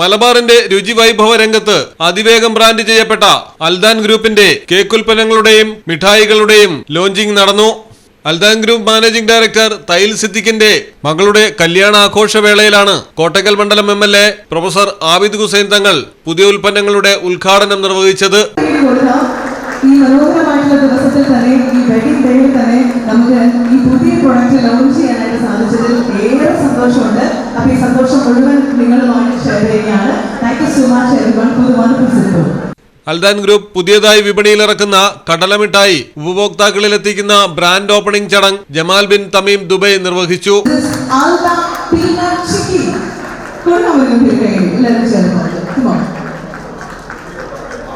മലബാറിന്റെ രുചി വൈഭവ രംഗത്ത് അതിവേഗം ബ്രാൻഡ് ചെയ്യപ്പെട്ട അൽദാൻ ഗ്രൂപ്പിന്റെ കേക്ക് ഉൽപ്പന്നങ്ങളുടെയും മിഠായികളുടെയും ലോഞ്ചിംഗ് നടന്നു. Aldan group managing director Thayyil സിദ്ദിഖിന്റെ മകളുടെ കല്യാണ ആഘോഷവേളയിലാണ് കോട്ടക്കൽ മണ്ഡലം M L A professor Abid Hussain Thangal പുതിയ ഉൽപ്പന്നങ്ങളുടെ ഉദ്ഘാടനം നിർവഹിച്ചത്. ഈ ദിവസത്തിൽ തന്നെ ഈ തന്നെ ഈ പുതിയ പ്രൊഡക്റ്റ് സാധിച്ചതിൽ ഏറെ സന്തോഷമുണ്ട്. അപ്പൊ ഈ സന്തോഷം മുഴുവൻ നിങ്ങളുമായി അൽദാൻ ഗ്രൂപ്പ് പുതിയതായി വിപണിയിൽ ഇറക്കുന്ന കടലമിഠായി ഉപഭോക്താക്കളിൽ എത്തിക്കുന്ന ബ്രാൻഡ് ഓപ്പണിംഗ് ചടങ്ങ് ജമാൽ ബിൻ തമീം ദുബൈ നിർവഹിച്ചു.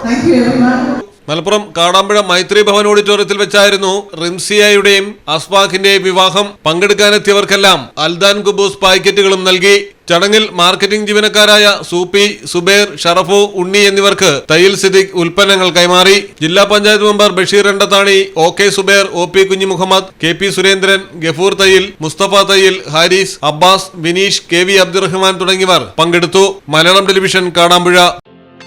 Thank you ചിക്കി മലപ്പുറം കാടാമ്പുഴ മൈത്രി ഭവൻ ഓഡിറ്റോറിയത്തിൽ വെച്ചായിരുന്നു റിംസിയയുടെയും അസ്ബാഖിന്റെയും വിവാഹം. പങ്കെടുക്കാനെത്തിയവർക്കെല്ലാം അൽദാൻ കുബൂസ് പാക്കറ്റുകളും നൽകി. ചടങ്ങിൽ മാർക്കറ്റിംഗ് ജീവനക്കാരായ സൂപ്പി സുബേർ ഷറഫു ഉണ്ണി എന്നിവർക്ക് തയ്യിൽ സിദ്ദിഖ് ഉൽപ്പന്നങ്ങൾ കൈമാറി. ജില്ലാ panchayat member Basheer Randathani O K Zubair O P Kunhi Muhammad K P Surendran Gafoor Thayyil Musthafa Thayyil Haris Abbas Vineesh K V Abdurahman തുടങ്ങിയവർ പങ്കെടുത്തു. മലയാളം ടെലിവിഷൻ കാടാമ്പുഴ.